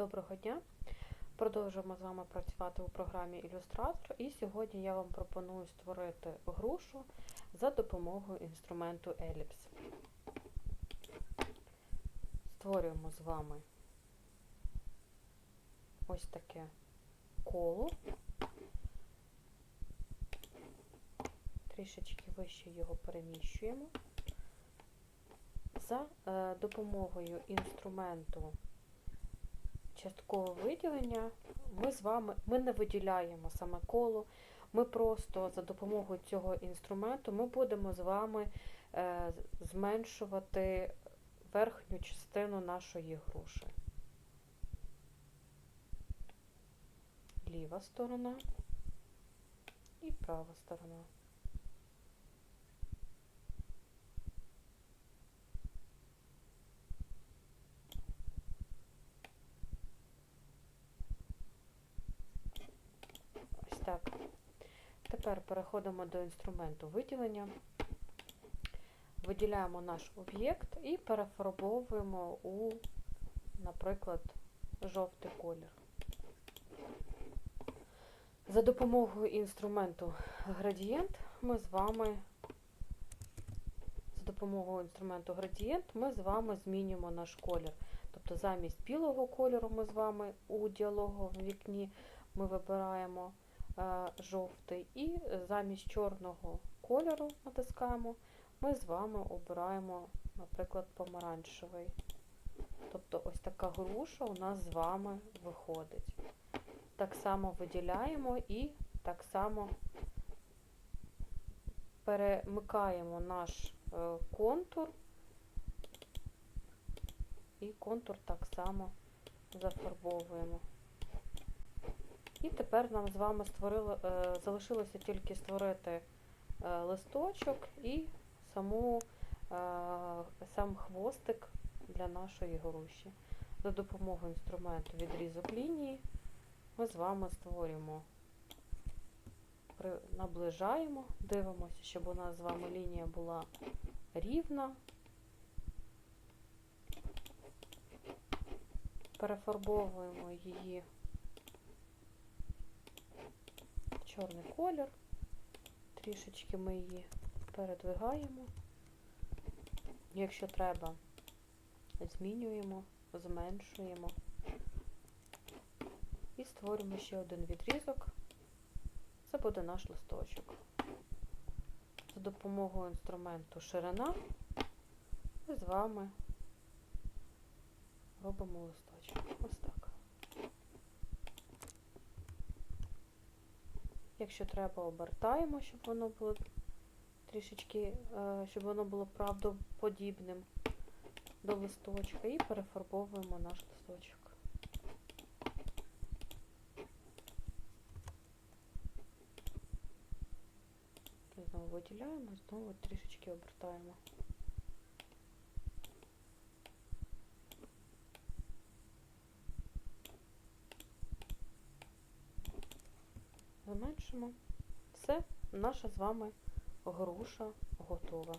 Доброго дня! Продовжуємо з вами працювати у програмі Illustrator і сьогодні я вам пропоную створити грушу за допомогою інструменту Ellipse. Створюємо з вами ось таке коло. Трішечки вище його переміщуємо. За е, допомогою інструменту часткове виділення ми з вами ми не виділяємо саме коло, ми просто за допомогою цього інструменту ми будемо з вами е, зменшувати верхню частину нашої груші. Ліва сторона і права сторона. Ось так. Тепер переходимо до інструменту виділення. Виділяємо наш об'єкт і перефарбовуємо у, наприклад, жовтий колір. За допомогою інструменту градієнт ми з вами за допомогою інструменту градієнт ми з вами змінюємо наш колір. Тобто замість білого кольору ми з вами у діалоговому вікні ми вибираємо жовтий і замість чорного кольору натискаємо, ми з вами обираємо, наприклад, помаранчевий. Тобто ось така груша у нас з вами виходить. Так само виділяємо і так само перемикаємо наш е, контур, і контур так само зафарбовуємо. І тепер нам з вами створило, е, залишилося тільки створити е, листочок і саму, е, сам хвостик для нашої груші. За допомогою інструменту відрізок лінії ми з вами створюємо, наближаємо, дивимося, щоб у нас з вами лінія була рівна. Перефарбовуємо її чорний колір, трішечки ми її передвигаємо. Якщо треба, змінюємо, зменшуємо і створюємо ще один відрізок. Це буде наш листочок. За допомогою інструменту ширина ми з вами робимо листочок. Ось так. Якщо треба, обертаємо, щоб воно було трішечки, е, щоб воно було правдоподібним до листочка і перефарбовуємо наш листочок. Знову виділяємо, знову трішечки обертаємо. Зменшимо. Все, наша з вами груша готова.